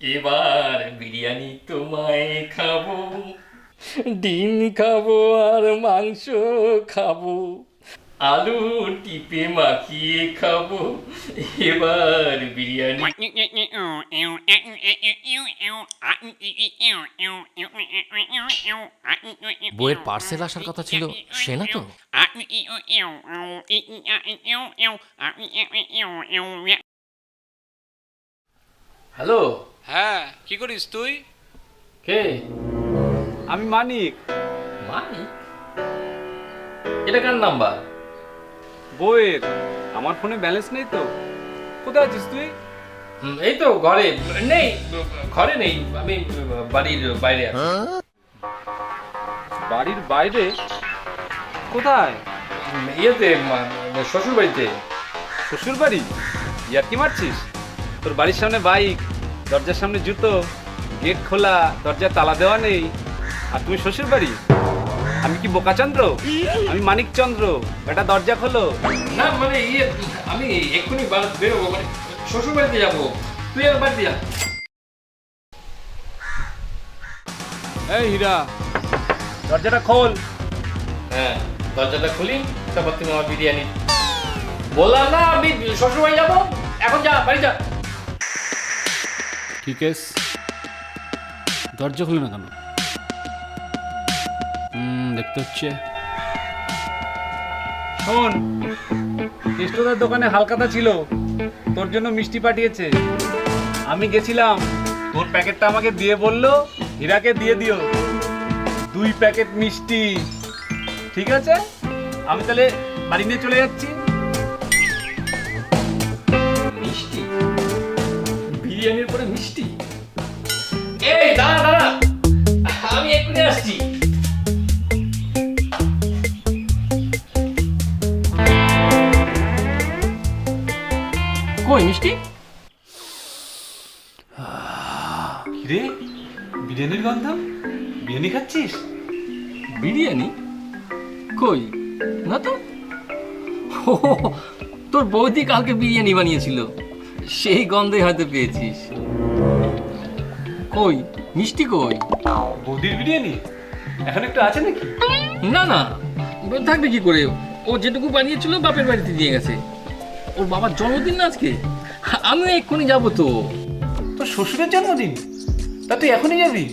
এবার বিরিয়ানি তোমায় খাব। ডিম খাব আর মাংস খাব। আলু টিপে মাখিয়ে খাব। এবার বিরিয়ানি বইয়ের পার্সেল আসার কথা ছিল সে না তো? হ্যালো হ্যাঁ কি করিস তুই? কে? আমি মানিক। মানিক? এটা কার নাম্বার? বইয়ের আমার ফোনে ব্যালেন্স নেই তো। কোথায় আছিস তুই? হুম, এই তো ঘরে। নেই ঘরে নেই। আমি বাড়ির বাইরে আছি। বাড়ির বাইরে? কোথায়? ইয়েতে শ্বশুর বাড়িতে শ্বশুর বাড়ি ইয়ার কি মারছিস? তোর বাড়ির সামনে বাইক। দরজার সামনে জুতো গেট খোলা দরজায় তালা দেওয়া নেই। আর তুমি শ্বশুর বাড়ি আমি কি বোকাচন্দ্র? আমি মানিক চন্দ্র এটা দরজা খোলো। না মানে ইয়ে আমি এক্ষুনি বেরোবো মানে শ্বশুর বাড়িতে যাব। তুই আর বাড়িতে যা। এই হীরা দরজাটা খোল। হ্যাঁ দরজাটা খুলি তারপর তুমি আমার বিরিয়ানি। বললাম না আমি শ্বশুর বাড়ি যাব। এখন যা বাড়ি যা। আছে। দরজা খুলে না কেন? দেখতে হচ্ছে। শোন কৃষ্ণদার দোকানে হালকাতা ছিল, তোর জন্য মিষ্টি পাঠিয়েছে। আমি গেছিলাম, তোর প্যাকেটটা আমাকে দিয়ে বলল, হীরাকে দিয়ে দিও। দুই প্যাকেট মিষ্টি। ঠিক আছে? আমি তাহলে বাড়ি নিয়ে চলে যাচ্ছি। বিরিয়ানির পরে মিষ্টি? এই দাঁড়া দাঁড়া। আমি এক্ষুনি আসছি। কই মিষ্টি? বিরিয়ানির গন্ধ? বিরিয়ানি খাচ্ছিস? বিরিয়ানি? কই? না তো? তোর বৌদি কালকে বিরিয়ানি বানিয়েছিল। সেই গন্ধে হয়তো পেয়েছিস। কই মিষ্টি কই? বৌদির বিরিয়ানি? এখন একটু আছে নাকি? না না থাকবে কি করে? ও যেটুকু বানিয়েছিল বাপের বাড়িতে দিয়ে গেছে। ওর বাবার জন্মদিন না আজকে? আমিও এক্ষুনি যাব তো। তোর শ্বশুরের জন্মদিন? তা তুই এখনই যাবি?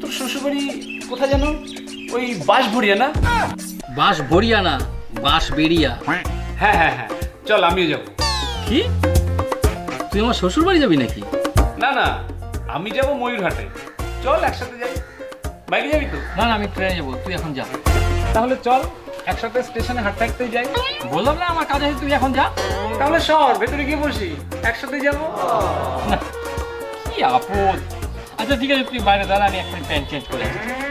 তোর শ্বশুরবাড়ি কোথায় জানো ওই বাস ভরিয়া না? বাস ভরিয়া না বাস বেরিয়া হ্যাঁ হ্যাঁ হ্যাঁ চল আমিও যাব। কি? তুই আমার শ্বশুর বাড়ি যাবি নাকি? না না আমি যাব ময়ূরহাটে। চল একসাথে যাই। বাইকে যাবি তো? না না আমি ট্রেনে যাব তুই এখন যা। তাহলে চল একসাথে স্টেশনে হাঁটতে হাঁটতেই যাই। বললাম না আমার কাজ তুই এখন যা। তাহলে সর ভেতরে গিয়ে বসি। একসাথে যাব। কি আপদ। আচ্ছা ঠিক আছে তুই বাইরে দাঁড়া আমি একটা প্যান্ট চেঞ্জ করে আসছি।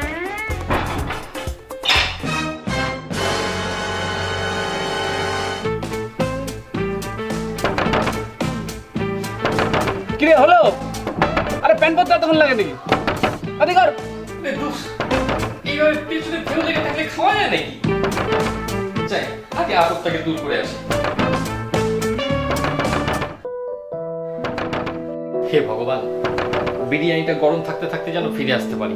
কিরে হলো? আরে প্যান পরতে এতক্ষণ লাগে নাকি আদি কর। পিছনে থাকলে নাকি? চাই আগে দূর করে আসি। হে ভগবান, বিরিয়ানিটা গরম থাকতে থাকতে যেন ফিরে আসতে পারি।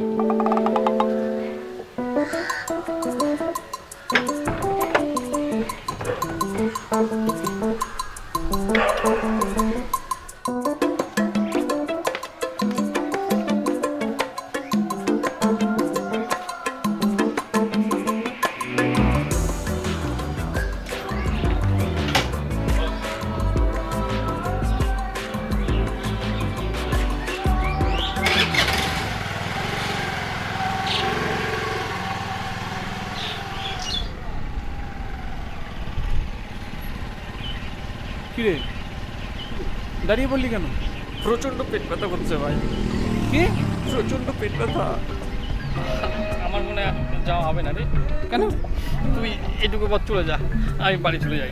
দাঁড়িয়ে বললি কেন? প্রচণ্ড পেট ব্যথা করছে ভাই। কি? প্রচণ্ড পেট ব্যথা। আমার মনে হয় যাওয়া হবে না রে। কেন? তুই এটুকু পথ চলে যা আমি বাড়ি চলে যাই।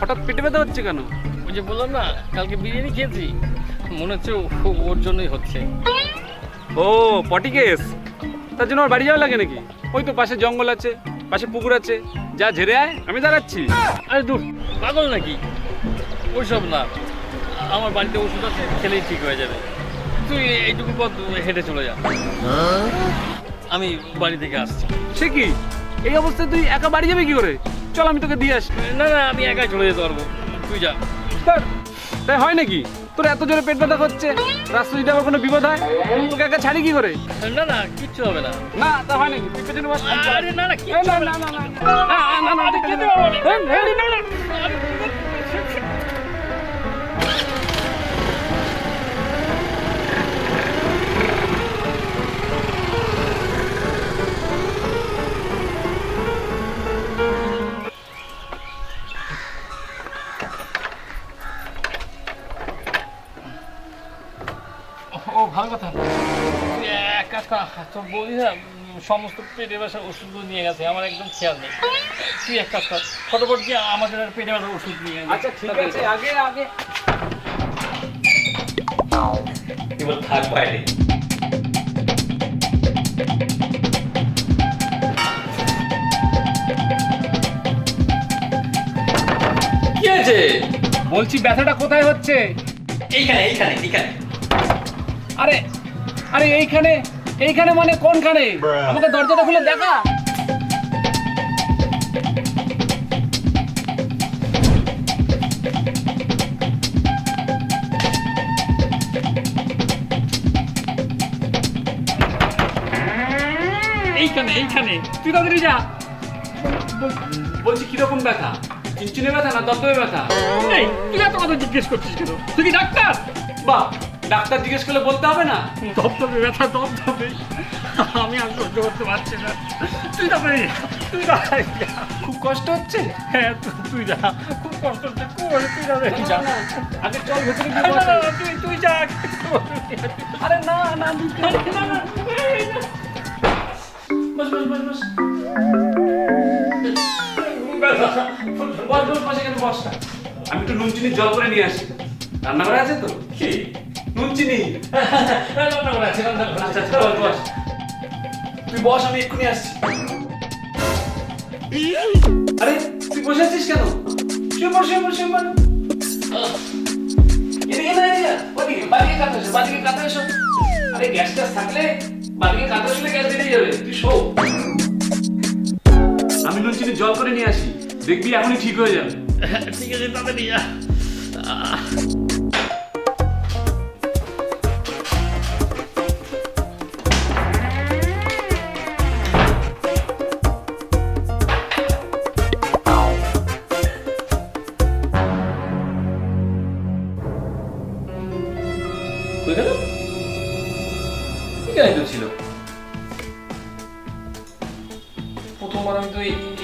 হঠাৎ পেটে ব্যথা হচ্ছে কেন? ওই যে বললাম না কালকে বিরিয়ানি খেয়েছি। মনে হচ্ছে ও- ওর জন্যই হচ্ছে। ও পটি কেস? তার জন্য ওর বাড়ি যাওয়া লাগে নাকি? ওই তো পাশে জঙ্গল আছে পাশে পুকুর আছে। যা ঝেড়ে আয় আমি দাঁড়াচ্ছি। আরে দূর পাগল নাকি? ওইসব না। আমার বাড়িতে ওষুধ আছে খেলেই ঠিক হয়ে যাবে তুই এইটুকু পথ হেঁটে চলে যা আমি বাড়ি থেকে আসছি সে কি এই অবস্থায় তুই একা বাড়ি যাবে কি করে চল আমি তোকে দিয়ে আসি না না আমি একাই চলে যেতে পারব তুই যা তাই হয় নাকি তোর এত জোরে পেট ব্যথা করছে রাস্তা যদি আবার কোনো বিপদ হয় তোকে একা ছাড়ি কি করে না না কিচ্ছু হবে না না তা হয় নাকি তুই পেছনে বস আমি চালাই। আরে না না না না না না না না, না, না, এই, না, না। ভালো কথা। এক কাজ কর তোর বলি না সমস্ত পেটে ব্যথার ওষুধগুলো নিয়ে গেছে আমার একদম খেয়াল নেই। তুই এক কাজ কর ফটোফট গিয়ে আমাদের আর পেটে ব্যথার ওষুধ নিয়ে। আচ্ছা ঠিক আছে আগে আগে। এবার থাক বাইরে। কি আছে বলছি ব্যথাটা কোথায় হচ্ছে? এইখানে এইখানে এইখানে। আরে আরে এইখানে এইখানে মানে কোনখানে? আমাকে দরজাটা খুলে দেখা। এইখানে এইখানে। তুই তাড়াতাড়ি যা। বল- বলছি কীরকম ব্যথা? চিনচিনে ব্যথা না দপ্তরে ব্যথা? এই তুই এত কথা জিজ্ঞেস করছিস কেন? তুই কি ডাক্তার? বাহ ডাক্তার জিজ্ঞেস করলে বলতে হবে না? দপদপে ব্যথা দপদপে। আমি আর সহ্য করতে পারছি না। তুই যা, তুই যা খুব কষ্ট হচ্ছে? হ্যাঁ তুই যা খুব কষ্ট হচ্ছে। খুব তুই তাড়াতাড়ি যা। আগে চল ভেতরে গিয়ে তুই তুই যা। আরে না না না, না, না। বস বস বস বস। বস বস বস আমি একটু নুন চিনির জল করে নিয়ে আসি। রান্নাঘরে আছে তো? কি? তুই বস, আমি এক্ষুনি আসছি। আরে, তুই বসে আছিস কেন? গ্যাস ট্যাস থাকলে গ্যাস যাবে। তুই শো। আমি জল করে নিয়ে আসি। দেখবি এখনই ঠিক হয়ে যাবে। ঠিক আছে তাড়াতাড়ি যা।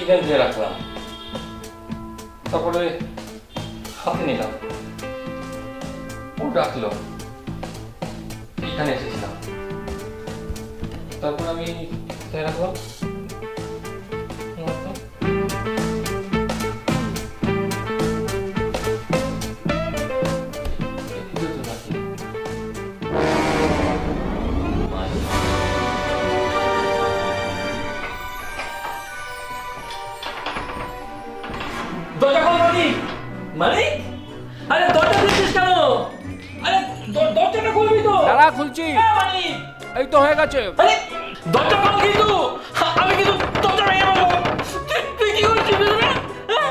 তো ধুয়ে রাখলাম। তারপরে হাতে নিলাম। ও ডাকলো। এখানে এসেছিলাম। তারপর আমি রাখলাম। খুলবি খুলছি হ্যাঁ, এই তো হয়ে গেছে দরজা খোল কিন্তু আমি কিন্তু দরজা ভেঙে দেবো তুই তুই কি করছিস ভেতরে? হ্যাঁ?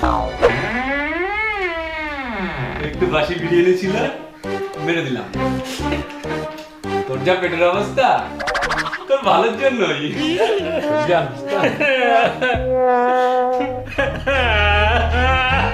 খোল। একটু বাসি বিরিয়ানি ছিল মেরে দিলাম তোর যা পেটের অবস্থা তোর ভালোর জন্যই যা।